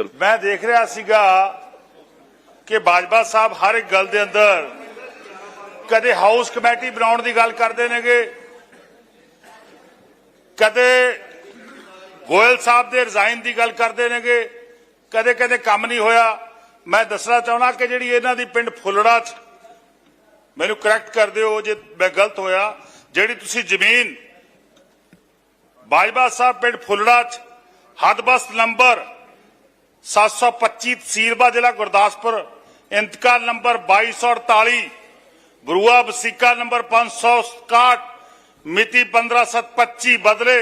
ਚਲੋ। ਮੈਂ ਦੇਖ ਰਿਹਾ ਸੀਗਾ ਕਿ ਬਾਜਵਾ ਸਾਹਿਬ ਹਰ ਇੱਕ ਗੱਲ ਦੇ ਅੰਦਰ ਕਦੇ ਹਾਊਸ ਕਮੇਟੀ ਬਣਾਉਣ ਦੀ ਗੱਲ ਕਰਦੇ ਨੇਗੇ, ਕਦੇ ਗੋਇਲ ਸਾਹਿਬ ਦੇ ਰਿਜ਼ਾਈਨ ਦੀ ਗੱਲ ਕਰਦੇ ਨੇਗੇ, ਕਦੇ ਕਦੇ ਕੰਮ ਨਹੀਂ ਹੋਇਆ। ਮੈਂ ਦੱਸਣਾ ਚਾਹਣਾ ਕਿ ਜਿਹੜੀ ਇਹਨਾਂ ਦੀ ਪਿੰਡ ਫੁੱਲੜਾ ਚ, ਮੈਨੂੰ ਕਰੈਕਟ ਕਰ ਦਿਓ ਜੇ ਮੈਂ ਗਲਤ ਹੋਇਆ। ਜਿਹੜੀ ਤੁਸੀਂ ਜ਼ਮੀਨ, ਬਾਜਵਾ ਸਾਹਿਬ ਪਿੰਡ ਫੁੱਲੜਾ ਚ, ਹਦਬਸਤ ਨੰਬਰ 725 ਤਹਿਸੀਲਬਾ ਜ਼ਿਲ੍ਹਾ ਗੁਰਦਾਸਪੁਰ ਇੰਤਕਾਲ ਨੰਬਰ 2248 ਬਰੂਆ ਵਸੀਕਾ ਨੰਬਰ 561 ਮਿਤੀ 15725 ਬਦਲੇ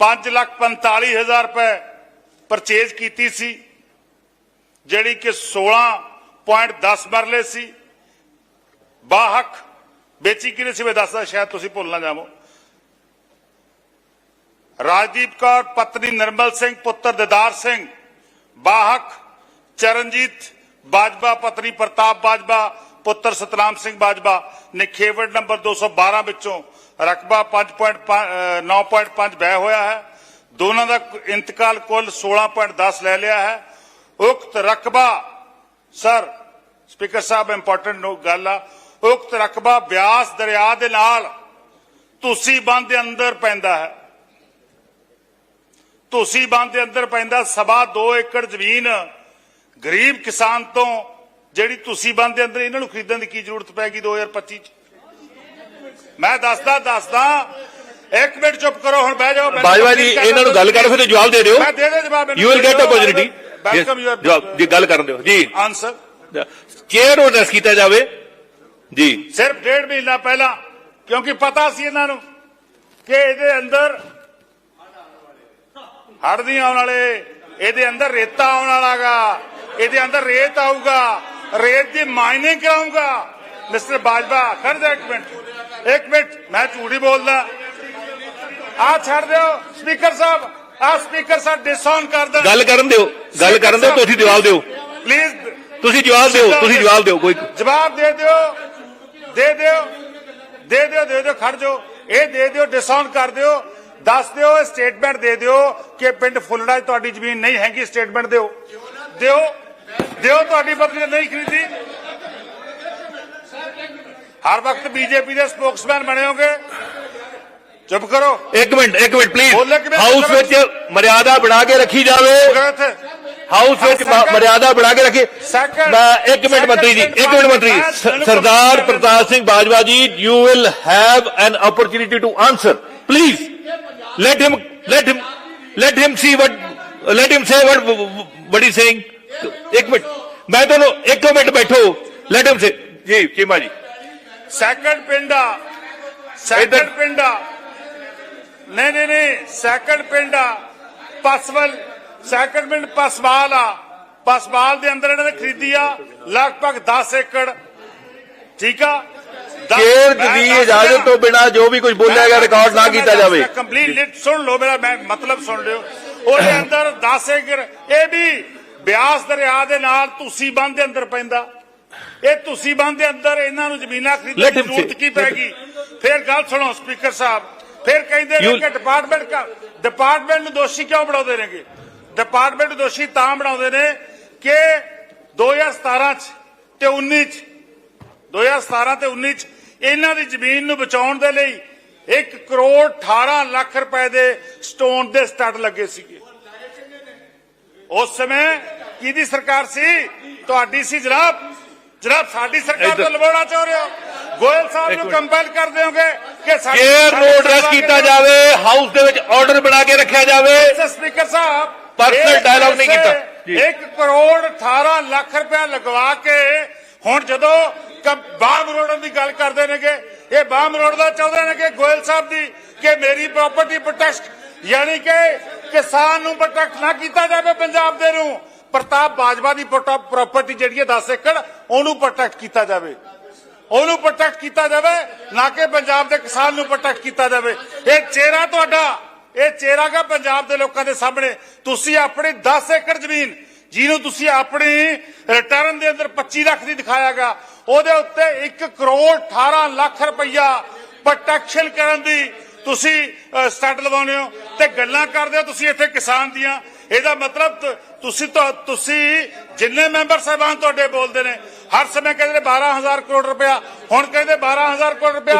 545000 ਰੁਪਏ ਪਰਚੇਜ ਕੀਤੀ ਸੀ ਜਿਹੜੀ ਕਿ 16.10 ਮਰਲੇ ਸੀ ਬਾਹਕ ਵੇਚੀ ਕਿਨੇ ਸੀ ਮੈਂ ਦੱਸਦਾ ਸ਼ਾਇਦ ਤੁਸੀਂ ਭੁੱਲ ਨਾ ਜਾਵੋ ਰਾਜਦੀਪ ਕੌਰ, ਪਤਨੀ ਨਿਰਮਲ ਸਿੰਘ, ਪੁੱਤਰ ਦਿਦਾਰ ਸਿੰਘ, ਬਾਹਕ ਚਰਨਜੀਤ ਬਾਜਵਾ, ਪਤਨੀ ਪ੍ਰਤਾਪ ਬਾਜਵਾ, ਪੁੱਤਰ ਸਤਨਾਮ ਸਿੰਘ ਬਾਜਵਾ ਨੇ ਖੇਵੜ ਨੰਬਰ 212 ਵਿੱਚੋਂ ਰਕਬਾ 5.9.5 ਬੈ ਹੋਇਆ ਹੈ। ਦੋਨਾਂ ਦਾ ਇੰਤਕਾਲ ਕੁੱਲ 16.10 ਲੈ ਲਿਆ ਹੈ। ਉਕਤ ਰਕਬਾ, ਸਰ, ਸਪੀਕਰ ਸਾਹਿਬ ਇੰਪੋਰਟੈਂਟ ਗੱਲ ਆ। ਉਕਤ ਰਕਬਾ ਬਿਆਸ ਦਰਿਆ ਦੇ ਨਾਲ ਤੁਸੀਂ ਬੰਦ ਦੇ ਅੰਦਰ ਪੈਂਦਾ ਹੈ। ਤੁਸੀਂ ਬੰਦ ਦੇ ਅੰਦਰ ਪੈਂਦਾ ਸਵਾ 2 ਏਕੜ ਜ਼ਮੀਨ ਗਰੀਬ ਕਿਸਾਨ ਤੋਂ ਜਿਹੜੀ ਤੁਸੀਂ ਬੰਦ ਦੇ ਅੰਦਰ ਇਹਨਾਂ ਨੂੰ ਖਰੀਦਣ ਦੀ ਕੀ ਜ਼ਰੂਰਤ ਪੈਗੀ 2025 ਚ? ਮੈਂ ਦੱਸਦਾ ਦੱਸਦਾ ਇੱਕ ਮਿੰਟ ਚੁੱਪ ਕਰੋ ਹੁਣ ਬਹਿ ਜਾਓ ਬਾਜਵਾ ਜੀ ਇਹਨਾਂ ਨੂੰ ਗੱਲ ਕਰਨ ਫਿਰ ਜਵਾਬ ਦੇ ਦਿਓ। ਮੈਂ ਦੇ ਦੇ ਜਵਾਬ you will get opportunity welcome ਜਵਾਬ ਜੀ ਗੱਲ ਕਰਨ ਦਿਓ। ਜੀ। ਆਨਸਰ ਚੇਅਰ ਐਡਰੈਸ ਕੀਤਾ ਜਾਵੇ। ਜੀ। ਸਿਰਫ ਡੇਢ ਮਹੀਨਾ ਪਹਿਲਾਂ ਕਿਉਂਕਿ ਪਤਾ ਸੀ ਇਹਨਾਂ ਨੂੰ ਕਿ ਇਹਦੇ ਅੰਦਰ ਹੜ੍ਹ ਨਹੀਂ ਆਉਣ ਵਾਲੇ ਇਹਦੇ ਅੰਦਰ ਰੇਤਾ ਆਉਣ ਵਾਲਾਗਾ ਇਹਦੇ ਅੰਦਰ ਰੇਤ ਆਊਗਾ ਰੇਤ ਦੀ ਮਾਈਨਿੰਗ ਕਰਾਊਗਾ। ਮਿਸਟਰ ਬਾਜਵਾ ਖੜ ਜਾ ਇੱਕ ਮਿੰਟ ਇੱਕ ਮਿੰਟ ਮੈਂ ਝੂਠੀ ਬੋਲਦਾ। ਆ ਛੱਡ ਦਿਓ ਸਪੀਕਰ ਸਾਹਿਬ ਆ ਸਪੀਕਰ ਸਾਹਿਬ ਡਿਸਆਨ ਕਰ ਦੇਣ। ਗੱਲ ਕਰਨ ਦਿਓ ਗੱਲ ਕਰਨ ਦਿਓ ਤੁਸੀਂ ਜਵਾਬ ਦਿਓ। ਪਲੀਜ਼ ਤੁਸੀਂ ਜਵਾਬ ਦਿਓ ਤੁਸੀਂ ਜਵਾਬ ਦਿਓ ਕੋਈ ਜਵਾਬ ਦੇ ਦਿਓ ਦੇ ਦਿਓ ਦੇ ਦਿਓ ਦੇ ਦਿਓ ਖੜ ਜਾਓ। ਇਹ ਦੇ ਦਿਓ ਡਿਸਕਾਊਂਟ ਕਰ ਦਿਓ। ਦੱਸ ਦਿਓ ਸਟੇਟਮੈਂਟ ਦੇ ਦਿਓ ਕਿ ਪਿੰਡ ਫੁੱਲੜਾ ਤੁਹਾਡੀ ਜ਼ਮੀਨ ਨਹੀਂ ਹੈਗੀ ਸਟੇਟਮੈਂਟ ਦਿਓ ਦਿਓ ਦਿਓ ਤੁਹਾਡੀ ਪਤਨੀ ਨਹੀਂ ਖਰੀਦੀ ਹਰ ਵਕਤ ਬੀਜੇਪੀ ਦੇ ਸਪੋਕਸਮੈਨ ਬਣੇ ਹੋਗੇ ਚੁੱਪ ਕਰੋ 1 ਮਿੰਟ 1 ਮਿੰਟ ਪਲੀਜ਼ ਹਾਊਸ ਵਿੱਚ ਮਰਿਆਦਾ ਬਣਾ ਕੇ ਰੱਖੀ ਜਾਵੇ ਹਾਊਸ ਵਿੱਚ ਮਰਿਆਦਾ ਬਣਾ ਕੇ ਰੱਖੇ ਮੈਂ 1 ਮਿੰਟ ਮੰਤਰੀ ਜੀ 1 ਮਿੰਟ ਮੰਤਰੀ ਸਰਦਾਰ Pratap Singh Bajwa ji you will have an opportunity to answer please let him let him let him see what let him say what what he saying ਇੱਕ ਮਿੰਟ ਮੈਂ ਤੁਹਾਨੂੰ ਇੱਕ ਮਿੰਟ ਬੈਠੋ light him ਸੇ ਜੀ ਚੀਮਾ ਜੀ second ਪਿੰਡ second ਪਿੰਡ ਨਹੀਂ ਨਹੀਂ ਨਹੀਂ ਸੈਕੰਡ ਪਿੰਡ ਪਸਵਲ ਸੈਕੰਡ ਪਿੰਡ ਪਸਵਾਲ ਆ ਪਸਵਾਲ ਦੇ ਅੰਦਰ ਇਹਨਾਂ ਨੇ ਖਰੀਦੀ ਆ ਲਗਭਗ 10 ਏਕੜ ਠੀਕ ਆ ਚੇਅਰ ਦੀ ਇਜਾਜ਼ਤ। ਤੋਂ ਬਿਨਾ ਜੋ ਵੀ ਕੁਝ ਬੋਲਿਆ ਗਿਆ ਰਿਕਾਰਡ ਨਾ ਕੀਤਾ ਜਾਵੇ ਕੰਪਲੀਟ ਸੁਣ ਲਓ ਮੇਰਾ ਮੈਂ ਮਤਲਬ ਸੁਣ ਲਿਓ ਉਹਦੇ ਅੰਦਰ 10 ਏਕੜ ਇਹ ਵੀ ਬਿਆਸ ਦਰਿਆ ਦੇ ਨਾਲ ਤੁਸੀਂ ਬੰਦ ਦੇ ਅੰਦਰ ਪੈਂਦਾ ਇਹ ਤੁਸੀਂ ਬੰਦ ਦੇ ਅੰਦਰ ਇਹਨਾਂ ਨੂੰ ਜ਼ਮੀਨਾਂ ਖਰੀਦਣ ਦੀ ਜ਼ਰੂਰਤ. ਕੀ ਪੈਗੀ ਫਿਰ ਗੱਲ ਸੁਣੋ ਸਪੀਕਰ ਸਾਹਿਬ ਫਿਰ ਕਹਿੰਦੇ ਨੇ ਕਿ ਡਿਪਾਰਟਮੈਂਟ ਡਿਪਾਰਟਮੈਂਟ ਨੂੰ ਦੋਸ਼ੀ ਕਿਉਂ ਬਣਾਉਂਦੇ ਨੇਗੇ ਡਿਪਾਰਟਮੈਂਟ ਨੂੰ ਦੋਸ਼ੀ ਤਾਂ ਬਣਾਉਂਦੇ ਨੇ ਕਿ 2017 ਚ ਤੇ 19 ਚ 2017 ਤੇ 19 ਚ ਇਹਨਾਂ ਦੀ ਜ਼ਮੀਨ ਨੂੰ ਬਚਾਉਣ ਦੇ ਲਈ 1 ਕਰੋੜ 18 ਲੱਖ ਰੁਪਏ ਦੇ ਸਟੋਨ ਦੇ ਸਟੱਡ ਲੱਗੇ ਸੀਗੇ ਉਸ ਸਮੇਂ ਕਿਹਦੀ ਸਰਕਾਰ ਸੀ ਤੁਹਾਡੀ ਸੀ ਜਨਾਬ ਜਨਾਬ ਸਾਡੀ ਸਰਕਾਰ ਤੋਂ ਲਵਾਉਣਾ ਚਾਹ ਰਹੇ ਹੋ ਗੋਇਲ ਸਾਹਿਬ ਨੂੰ। ਕੰਪੈਲ ਕਰ ਦਿਓਗੇ ਕਿ ਸਾਡੀ ਨੂੰ ਐਡਰੈਸ ਕੀਤਾ ਜਾਵੇ ਹਾਊਸ ਦੇ ਵਿੱਚ ਆਰਡਰ ਬਣਾ ਕੇ ਰੱਖਿਆ ਜਾਵੇ ਸਪੀਕਰ ਸਾਹਿਬ ਇੱਕ dialogue ਨਹੀਂ ਕੀਤਾ। ਜੀ। 1 ਕਰੋੜ 18 ਲੱਖ ਰੁਪਇਆ ਲਗਵਾ ਕੇ ਹੁਣ ਜਦੋਂ ਕ- ਮਰੋੜਨ ਦੀ ਗੱਲ ਕਰਦੇ ਨੇਗੇ, ਇਹ ਬਾਮ ਰੋਡ ਚਾਹੁੰਦੇ ਨੇ ਕਿ ਗੋਇਲ ਸਾਹਿਬ ਦੀ ਕਿ ਮੇਰੀ ਪ੍ਰਾਪਰਟੀ ਪ੍ਰੋਟੈਕਟ ਯਾਨੀ ਕਿ ਕਿਸਾਨ ਨੂੰ ਪ੍ਰੋਟੈਕਟ ਨਾ ਕੀਤਾ ਜਾਵੇ ਪੰਜਾਬ ਦੇ ਨੂੰ, ਪ੍ਰਤਾਪ ਬਾਜਵਾ ਦੀ ਪ੍ਰਾਪਰਟੀ ਜਿਹੜੀ ਹੈ 10 ਏਕੜ, ਉਹਨੂੰ ਪ੍ਰੋਟੈਕਟ ਕੀਤਾ ਜਾਵੇ। ਉਹਨੂੰ ਪ੍ਰੋਟੈਕਟ ਕੀਤਾ ਜਾਵੇ, ਨਾ ਕਿ ਪੰਜਾਬ ਦੇ ਕਿਸਾਨ ਨੂੰ ਪ੍ਰੋਟੈਕਟ ਕੀਤਾ ਜਾਵੇ। ਇਹ ਚਿਹਰਾ ਤੁਹਾਡਾ, ਇਹ ਚਿਹਰਾ ਗਾ ਪੰਜਾਬ ਦੇ ਲੋਕਾਂ ਦੇ ਸਾਹਮਣੇ। ਤੁਸੀਂ ਆਪਣੀ 10 ਏਕੜ ਜ਼ਮੀਨ ਜਿਹਨੂੰ ਤੁਸੀਂ ਆਪਣੀ ਰਿਟਰਨ ਦੇ ਅੰਦਰ 25 ਲੱਖ ਦੀ ਦਿਖਾਇਆਗਾ ਉਹਦੇ ਉੱਤੇ 1 ਕਰੋੜ 18 ਲੱਖ ਰੁਪਈਆ ਪ੍ਰੋਟੈਕਸ਼ਨ ਕਰਨ ਦੀ ਤੁਸੀਂ ਸਟੱਡ ਲਵਾਉਂਦੇ ਹੋ ਤੇ ਗੱਲਾਂ ਕਰਦੇ ਹੋ ਤੁਸੀਂ ਇੱਥੇ ਕਿਸਾਨ ਦੀਆਂ। ਇਹਦਾ ਮਤਲਬ ਤੁਸੀਂ ਤਾਂ ਤੁਸੀਂ ਜਿੰਨੇ ਮੈਂਬਰ ਸਾਹਿਬਾਨ ਤੁਹਾਡੇ ਬੋਲਦੇ ਨੇ ਹਰ ਸਮੇਂ ਕਹਿੰਦੇ ਨੇ 12000 ਕਰੋੜ ਰੁਪਇਆ ਹੁਣ ਕਹਿੰਦੇ 12000 ਕਰੋੜ ਰੁਪਇਆ।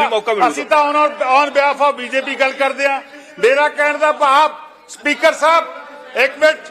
ਅਸੀਂ ਤਾਂ ਔਨ ਬਿਹਾਫ ਆਫ ਬੀਜੇਪੀ ਗੱਲ ਕਰਦੇ ਆ ਮੇਰਾ ਕਹਿਣ ਦਾ ਭਾਵ ਸਪੀਕਰ ਸਾਹਿਬ ਇੱਕ ਮਿੰਟ।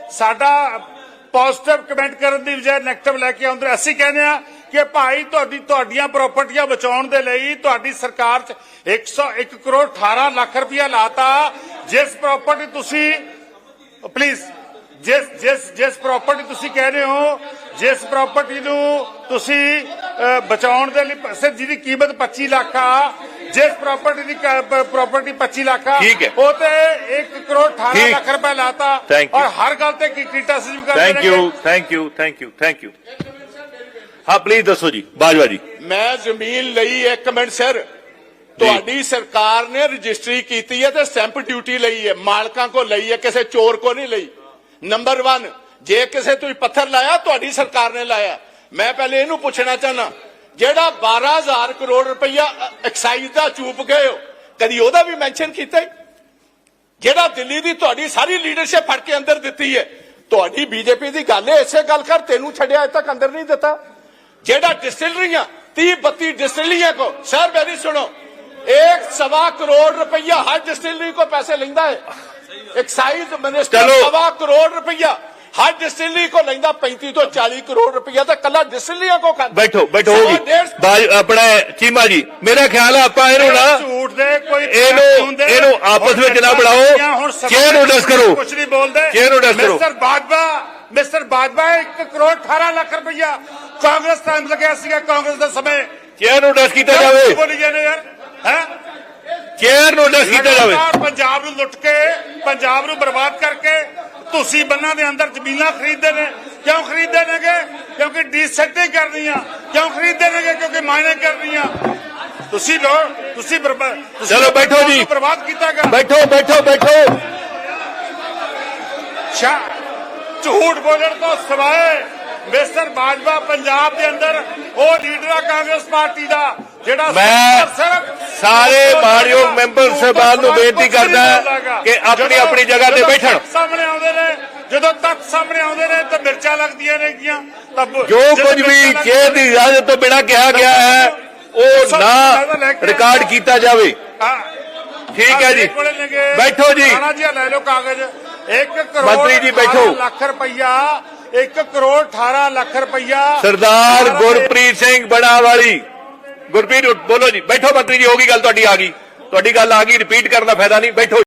ਸਾਡਾ ਪੋਜ਼ਿਟਿਵ ਕਮੈਂਟ ਕਰਨ ਦੀ ਬਜਾਏ ਨੈਗੇਟਿਵ ਲੈ ਕੇ ਆਉਂਦੇ ਅਸੀਂ ਕਹਿੰਦੇ ਆ ਕਿ ਭਾਈ ਤੁਹਾਡੀ, ਤੁਹਾਡੀਆਂ ਪ੍ਰਾਪਰਟੀਆਂ ਬਚਾਉਣ ਦੇ ਲਈ ਤੁਹਾਡੀ ਸਰਕਾਰ 'ਚ 101 ਕਰੋੜ 18 ਲੱਖ ਰੁਪਇਆ ਲਾਤਾ। ਜਿਸ ਪ੍ਰਾਪਰਟੀ ਤੁਸੀਂ ਪਲੀਜ਼ ਜਿਸ ਜਿਸ ਜਿਸ ਪ੍ਰਾਪਰਟੀ ਤੁਸੀਂ ਕਹਿ ਰਹੇ ਹੋ, ਜਿਸ ਪ੍ਰਾਪਰਟੀ ਨੂੰ ਤੁਸੀਂ ਬਚਾਉਣ ਦੇ ਲਈ, ਸਿਰ, ਜਿਹਦੀ ਕੀਮਤ 25 ਲੱਖ ਆ ਜਿਸ ਪ੍ਰਾਪਰਟੀ ਦੀ ਪ੍ਰਾਪਰਟੀ 25 ਲੱਖ ਆ ਠੀਕ ਹੈ। ਉਹ ਤੇ 1 ਕਰੋੜ 18 ਠੀਕ। ਲੱਖ ਰੁਪਏ ਲਾਤਾ। Thank you. ਔਰ ਹਰ ਗੱਲ ਤੇ ਕੀ ਕ੍ਰਿਟਿਸਿਜ਼ਮ ਕਰਦੇ thank you thank you thank you thank you ਹਾਂ ਪਲੀਜ਼ ਦੱਸੋ ਜੀ ਬਾਜਵਾ ਜੀ। ਮੈਂ ਜ਼ਮੀਨ ਲਈ ਇੱਕ ਮਿੰਟ ਸਰ। ਤੁਹਾਡੀ ਸਰਕਾਰ ਨੇ ਰਜਿਸਟਰੀ ਕੀਤੀ ਹੈ ਤੇ ਸਟੈਂਪ ਡਿਊਟੀ ਲਈ ਹੈ। ਮਾਲਕਾਂ ਕੋ ਲਈ ਹੈ ਕਿਸੇ ਚੋਰ ਕੋ ਨਹੀਂ ਲਈ। ਨੰਬਰ 1 ਜੇ ਕਿਸੇ ਤੁਸੀਂ ਪੱਥਰ ਲਾਇਆ ਤੁਹਾਡੀ ਸਰਕਾਰ ਨੇ ਲਾਇਆ। ਮੈਂ ਪਹਿਲੇ ਇਹਨੂੰ ਪੁੱਛਣਾ ਚਾਹਨਾ ਜਿਹੜਾ 12000 ਕਰੋੜ ਰੁਪਈਆ ਐਕਸਾਈਜ਼ ਦਾ ਚੂਪ ਗਏ ਹੋ ਕਦੀ ਉਹਦਾ ਵੀ ਮੈਂਸ਼ਨ ਕੀਤਾ ਹੈ ਜਿਹੜਾ ਦਿੱਲੀ ਦੀ ਤੁਹਾਡੀ ਸਾਰੀ ਲੀਡਰਸ਼ਿਪ ਫੜ ਕੇ ਅੰਦਰ ਦਿੱਤੀ ਹੈ ਤੁਹਾਡੀ ਬੀਜੇਪੀ ਦੀ ਗੱਲ ਹੈ ਇਸੇ ਗੱਲ ਕਰ ਤੈਨੂੰ ਛੱਡਿਆ ਅਜੇ ਤੱਕ ਅੰਦਰ ਨਹੀਂ ਦਿੱਤਾ ਜਿਹੜਾ ਡਿਸਟਿਲਰੀਆਂ 30 32 डिस्टिलरियां को सर मेरी सुनो एक सवा करोड़ रुपया हर डिस्टिलरी को पैसे लेंदा है एक्साइज मिनिस्टर चलो। सवा करोड़ रुपया ਹਰ ਡਿਸਟਿਲਰੀ ਕੋ ਲੈਂਦਾ 35 ਤੋਂ 40 ਕਰੋੜ ਰੁਪਇਆ ਤਾਂ ਕੱਲਾ ਡਿਸਟਿਲਰੀਆਂ ਕੋ ਖਾਂਦਾ ਬੈਠੋ ਬੈਠੋ ਆਪਣਾ ਚੀਮਾ ਜੀ। ਮੇਰਾ ਖਿਆਲ ਆ ਆਪਾਂ ਇਹਨੂੰ ਨਾ ਝੂਠ ਦੇ ਕੋਈ ਇਹਨੂੰ ਇਹਨੂੰ ਆਪਸ ਵਿੱਚ ਨਾ ਬਣਾਓ। ਚੇਅਰ ਨੋਟਿਸ ਕਰੋ? ਕੁਝ ਨਹੀਂ ਬੋਲਦੇ। ਚੇਅਰ ਨੋਟਿਸ ਕਰੋ? ਮਿਸਟਰ ਬਾਜਵਾ ਮਿਸਟਰ ਬਾਜਵਾ 1 ਕਰੋੜ 18 ਲੱਖ ਰੁਪਇਆ ਕਾਂਗਰਸ ਟਾਈਮ ਲੱਗਿਆ ਸੀਗਾ ਕਾਂਗਰਸ ਦੇ ਸਮੇਂ। ਚੇਅਰ ਨੋਟਿਸ ਕੀਤਾ ਜਾਵੇ? ਬੋਲੀ ਜਾਂਦੇ ਯਾਰ? ਹੈ? ਚੇਅਰ ਨੋਟਿਸ ਕੀਤਾ ਜਾਵੇ? ਪੰਜਾਬ ਨੂੰ ਲੁੱਟ ਕੇ ਪੰਜਾਬ ਨੂੰ ਬਰਬਾਦ ਕਰਕੇ ਤੁਸੀਂ ਬੰਨਾਂ ਦੇ ਅੰਦਰ ਜ਼ਮੀਨਾਂ ਖਰੀਦਦੇ ਨੇ ਕਿਉਂ ਖਰੀਦਦੇ ਨੇਗੇ? ਕਿਉਂਕਿ ਡੀਸੈਟਿੰਗ ਕਰਨੀਆਂ। ਕਿਉਂ ਖਰੀਦਦੇ ਨੇਗੇ? ਕਿਉਂਕਿ ਮਾਇਨੇ ਕਰਨੀਆਂ। ਤੁਸੀਂ ਲੋ ਤੁਸੀਂ ਚਲੋ ਬੈਠੋ ਜੀ। ਬਰਬਾਦ ਕੀਤਾਗਾ। ਬੈਠੋ ਬੈਠੋ ਬੈਠੋ। ਝੂਠ ਬੋਲਣ ਤੋਂ ਸਿਵਾਏ ਮਿਸਟਰ ਬਾਜਵਾ ਪੰਜਾਬ ਦੇ ਅੰਦਰ ਉਹ ਲੀਡਰ ਆ ਕਾਂਗਰਸ ਪਾਰਟੀ ਦਾ ਜਿਹੜਾ ਮੈਂ ਸਾਰੇ ਮਾਣਯੋਗ ਮੈਂਬਰ ਸਾਹਿਬਾਨ ਨੂੰ ਬੇਨਤੀ ਕਰਦਾ ਕਿ ਆਪਣੀ ਆਪਣੀ ਜਗ੍ਹਾ ਤੇ ਬੈਠਣ। ਸਾਹਮਣੇ ਆਉਂਦੇ ਨੇ ਜਦੋਂ ਤੱਥ ਸਾਹਮਣੇ ਆਉਂਦੇ ਨੇ ਤਾਂ ਮਿਰਚਾਂ ਲੱਗਦੀਆਂ ਨੇਗੀਆਂ ਤਾਂ ਬ- ਜੋ ਕੁਝ ਵੀ ਚੇਅਰ ਦੀ ਇਜਾਜ਼ਤ ਤੋਂ ਬਿਨਾਂ ਕਿਹਾ ਗਿਆ ਹੈ ਉਹ ਨਾ ਰਿਕਾਰਡ ਕੀਤਾ ਜਾਵੇ। ਠੀਕ ਹੈ ਜੀ। ਬੈਠੋ ਜੀ। ਰਾਣਾ ਜੀ ਲੈ ਲਓ ਕਾਗਜ਼ 1 ਕਰੋੜ ਮੰਤਰੀ ਜੀ ਬੈਠੋ। 18 ਲੱਖ ਰੁਪਈਆ 1 ਕਰੋੜ 18 ਲੱਖ ਰੁਪਈਆ ਸਰਦਾਰ ਸਾਰਾ ਗੁਰਪ੍ਰੀਤ ਸਿੰਘ ਬੜਾਵਾਲੀ ਗੁਰਪ੍ਰੀਤ ਬੋਲੋ ਜੀ ਬੈਠੋ ਮੰਤਰੀ ਜੀ ਹੋ ਗਈ ਗੱਲ ਤੁਹਾਡੀ ਆ ਗਈ ਤੁਹਾਡੀ ਗੱਲ ਆ ਗਈ ਰਿਪੀਟ ਕਰਨ ਦਾ ਫਾਇਦਾ ਨਹੀਂ ਬੈਠੋ